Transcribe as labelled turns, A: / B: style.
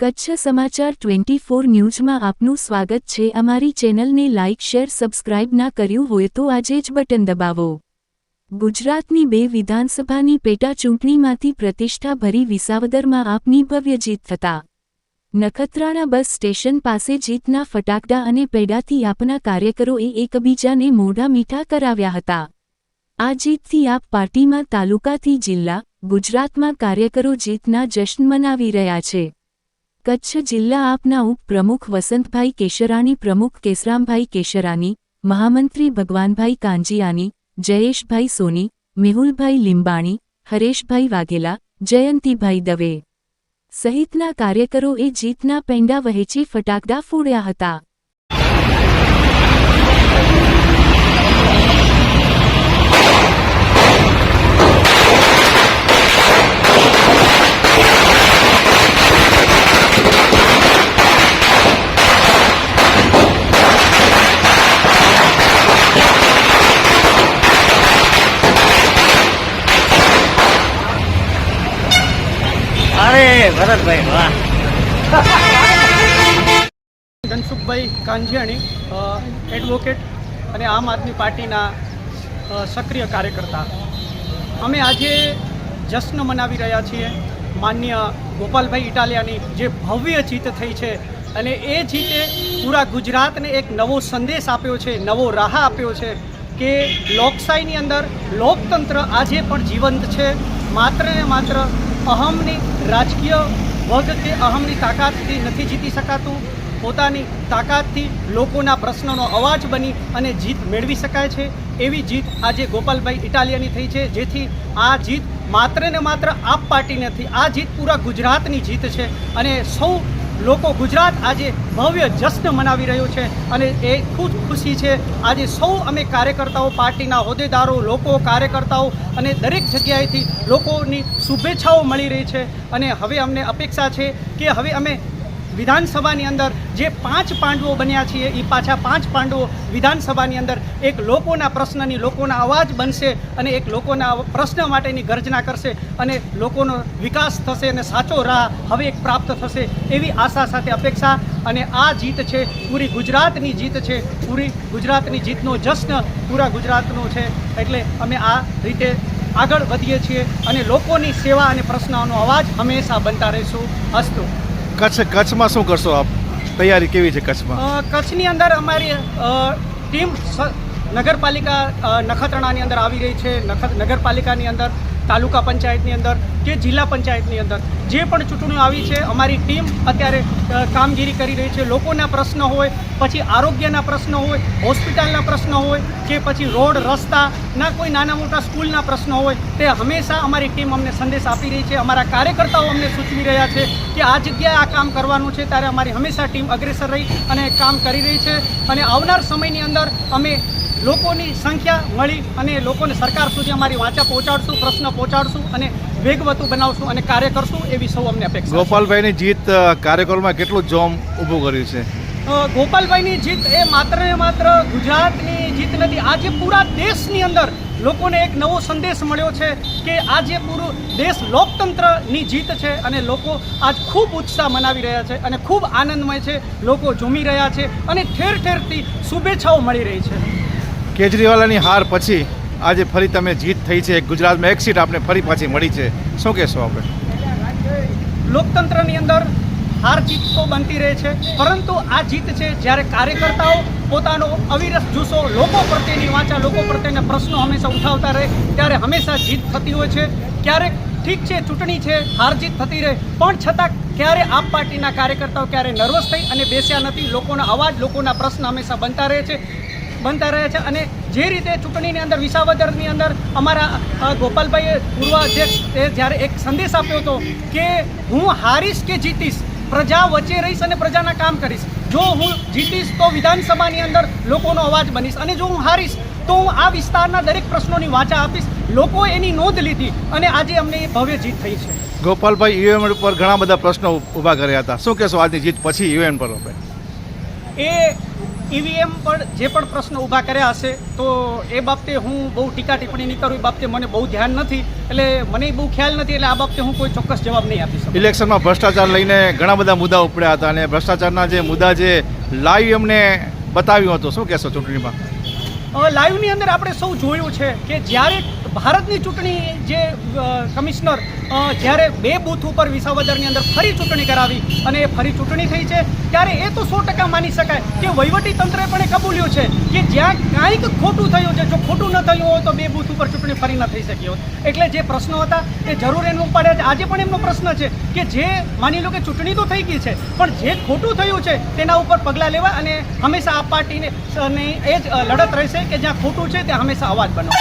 A: કચ્છ સમાચાર twenty four ન્યૂઝમાં આપનું સ્વાગત છે. અમારી ચેનલને લાઇક, શેર, સબસ્ક્રાઇબ ના કર્યું હોય તો આજે જ બટન દબાવો. ગુજરાતની બે વિધાનસભાની પેટા ચૂંટણીમાંથી પ્રતિષ્ઠાભરી વિસાવદરમાં આપની ભવ્ય જીત થતા. નખત્રાણા બસ સ્ટેશન પાસે જીતના ફટાકડા અને પેડાથી આપના કાર્યકરોએ એકબીજાને મોઢા મીઠા કરાવ્યા હતા. આ જીતથી આપ પાર્ટીમાં તાલુકાથી જિલ્લા, ગુજરાતમાં કાર્યકરો જીતના જશ્ન મનાવી રહ્યા છે. કચ્છ જિલ્લા આપના ઉપપ્રમુખ વસંતભાઈ કેશરાણી, પ્રમુખ કેસરામભાઈ કેશરાની મહામંત્રી ભગવાનભાઈ કાંજીયાની, જયેશભાઈ સોની, મેહુલભાઈ લીંબાણી, હરેશભાઈ વાઘેલા, જયંતીભાઈ દવે. સહિતના કાર્યકરોએ જીતના પેંડા વહેંચી ફટાકડા ફોડ્યા હતા.
B: ભરતભાઈ, વાહ.
C: ધનસુખભાઈ કાંજીયાણી એડવોકેટ અને આમ આદમી પાર્ટીના સક્રિય કાર્યકર્તા. અમે આજે જશ્ન મનાવી રહ્યા છીએ. માન્ય ગોપાલભાઈ ઇટાલિયાની જે ભવ્ય જીત થઈ છે અને એ જીતે પૂરા ગુજરાતને એક નવો સંદેશ આપ્યો છે, નવો રાહ આપ્યો છે કે લોકશાહીની અંદર લોકતંત્ર આજે પણ જીવંત છે. માત્ર ને માત્ર અહમની રાજકીય વર્ગ કે અહમની તાકાતથી નથી જીતી શકાતું. પોતાની તાકાતથી લોકોના પ્રશ્નોનો અવાજ બની અને જીત મેળવી શકાય છે. એવી જીત આજે ગોપાલભાઈ ઇટાલિયાની થઈ છે. જેથી આ જીત માત્ર ને માત્ર આપ પાર્ટી નથી, આ જીત પૂરા ગુજરાતની જીત છે. અને સૌ લોકો ગુજરાત આજે ભવ્ય જશ્ન મનાવી રહ્યું છે અને એ ખૂબ ખુશી છે. આજે સૌ અમે કાર્યકર્તાઓ, પાર્ટીના હોદ્દેદારો, લોકો, કાર્યકર્તાઓ અને દરેક જગ્યાએથી લોકોની શુભેચ્છાઓ મળી રહી છે. અને હવે અમને અપેક્ષા છે કે હવે અમે વિધાનસભાની અંદર જે પાંચ પાંડવો બન્યા છીએ એ પાછા પાંચ પાંડવો વિધાનસભાની અંદર એક લોકોના પ્રશ્નની લોકોના અવાજ બનશે અને એક લોકોના પ્રશ્ન માટેની ગર્જના કરશે અને લોકોનો વિકાસ થશે અને સાચો રાહ હવે એક પ્રાપ્ત થશે એવી આશા સાથે અપેક્ષા અને આ જીત છે પૂરી ગુજરાતની જીત છે, પૂરી ગુજરાતની જીતનો જશ્ન પૂરા ગુજરાતનો છે. એટલે અમે આ રીતે આગળ વધીએ છીએ અને લોકોની સેવા અને પ્રશ્નોનો અવાજ હંમેશા બનતા રહીશું. અસ્તુ.
D: કચ્છ કચ્છમાં શું કરશો આપ? તૈયારી કેવી છે કચ્છમાં?
C: કચ્છની અંદર અમારી ટીમ નગરપાલિકા નખત્રાણાની અંદર આવી ગઈ છે. નખત નગરપાલિકાની અંદર તાલુકા પંચાયતની અંદર કે જિલ્લા પંચાયતની અંદર. જે પણ ચૂંટણીઓ આવી છે, અમારી ટીમ અત્યારે કામગીરી કરી રહી છે. લોકોના પ્રશ્ન હોય, પછી આરોગ્યના પ્રશ્નો હોય, હોસ્પિટલના પ્રશ્નો હોય, કે પછી રોડ, રસ્તાના કોઈ નાના મોટા સ્કૂલના પ્રશ્નો હોય, તે હંમેશા અમારી ટીમ અમને સંદેશ આપી રહી છે. અમારા કાર્યકર્તાઓ અમને સૂચવી રહ્યા છે કે આ જગ્યાએ આ કામ કરવાનું છે, ત્યારે અમારી હંમેશા ટીમ અગ્રેસર રહી અને કામ કરી રહી છે. અને આવનાર સમયની અંદર અમે લોકોની સંખ્યા મળી અને લોકોને સરકાર સુધી અમારી વાંચા પહોંચાડશું પ્રશ્ન પહોંચાડશું અને વેગવતું બનાવશું અને કાર્ય કરશું એવી સૌ અમને અપેક્ષા
D: ગોપાલભાઈની જીત કાર્યક્રમમાં કાર્યકરોમાં કેટલું જોમ ઊભું કર્યું છે?
C: ગોપાલભાઈની જીત એ માત્ર ને માત્ર ગુજરાતની જીત નથી આજે પૂરા દેશની અંદર લોકોને એક નવો સંદેશ મળ્યો છે કે આજે પૂરું દેશ લોકતંત્રની જીત છે અને લોકો આજ ખૂબ ઉત્સાહ મનાવી રહ્યા છે અને ખૂબ આનંદમય છે લોકો ઝૂમી રહ્યા છે અને ઠેર ઠેરથી શુભેચ્છાઓ મળી રહી છે.
D: કેજરીવાલની હાર પછી આજે ફરી તમે જીત થઈ છે. ગુજરાતમાં એક સીટ આપને ફરી પાછી મળી છે. શું કહેશો આપણે?
C: લોકતંત્રની અંદર હાર જીત તો બનતી રહે છે, પરંતુ આ જીત છે જ્યારે કાર્યકર્તાઓ પોતાનો અવિરત જુસ્સો લોકો પ્રત્યેની વાંચા, લોકો પ્રત્યેના પ્રશ્નો હંમેશા ઉઠાવતા રહે, ત્યારે હંમેશા જીત થતી હોય છે. ક્યારેક ઠીક છે, ચૂંટણી છે, હાર જીત થતી રહે, પણ છતાં ક્યારે આપ પાર્ટીના કાર્યકર્તાઓ ક્યારે નર્વસ થઈ અને બેસ્યા નથી, લોકોના અવાજ, લોકોના પ્રશ્ન હંમેશા બનતા રહે છે. બનતા રહ્યા છે અને જે રીતે ચૂંટણીની અંદર વિસાવદરની અંદર અમારા ગોપાલભાઈએ પૂર્વ અધ્યક્ષ એ જ્યારે એક સંદેશ આપ્યો હતો કે હું હારીશ કે જીતીશ પ્રજા વચ્ચે રહીશ અને પ્રજાના કામ કરીશ. જો હું જીતીશ તો વિધાનસભાની અંદર લોકોનો અવાજ બનીશ અને જો હું હારીશ તો હું આ વિસ્તારના દરેક પ્રશ્નોની વાચા આપીશ. લોકો એની નોંધ લીધી અને આજે અમને એ ભવ્ય જીત થઈ છે.
D: ગોપાલભાઈ ઈવીએમ ઉપર ઘણા બધા પ્રશ્નો ઊભા કર્યા હતા. શું કહેશો આજની જીત પછી ઈવીએમ પર?
C: એ ઈવીએમ પર જે પણ પ્રશ્ન ઊભા કર્યા હશે તો એ બાબતે હું બહુ ટીકા ટિપ્પણી નહીં કરું. એ બાબતે મને બહુ ધ્યાન નથી એટલે મને બહુ ખ્યાલ નથી એટલે આ બાબતે હું કોઈ ચોક્કસ જવાબ નહીં આપી શકું.
D: ઇલેક્શનમાં ભ્રષ્ટાચાર લઈને ઘણા બધા મુદ્દા ઉપડ્યા હતા અને ભ્રષ્ટાચારના જે મુદ્દા જે લાઈવ એમને બતાવ્યું હતું. શું કહેશો ચૂંટણીમાં?
C: લાઈવની અંદર આપણે સૌ જોયું છે કે જ્યારે ભારતની ચૂંટણી જે કમિશનર જ્યારે બે બૂથ ઉપર વિસાવદરની અંદર ફરી ચૂંટણી કરાવી અને એ ફરી ચૂંટણી થઈ છે, ત્યારે એ તો સો ટકા માની શકાય કે વહીવટી તંત્રે પણ એ કબૂલ્યું છે કે જ્યાં કાંઈક ખોટું થયું છે, જો ખોટું ન થયું હોય તો બે બૂથ ઉપર ચૂંટણી ફરી ન થઈ શકી હોત. એટલે જે પ્રશ્નો હતા એ જરૂર એનું ઉપાડ્યા છે. આજે પણ એમનો પ્રશ્ન છે કે જે, માની લો કે ચૂંટણી તો થઈ ગઈ છે, પણ જે ખોટું થયું છે તેના ઉપર પગલાં લેવા અને હંમેશા આ પાર્ટીને એ જ લડત રહેશે કે જ્યાં ખોટું છે ત્યાં હંમેશા અવાજ બનો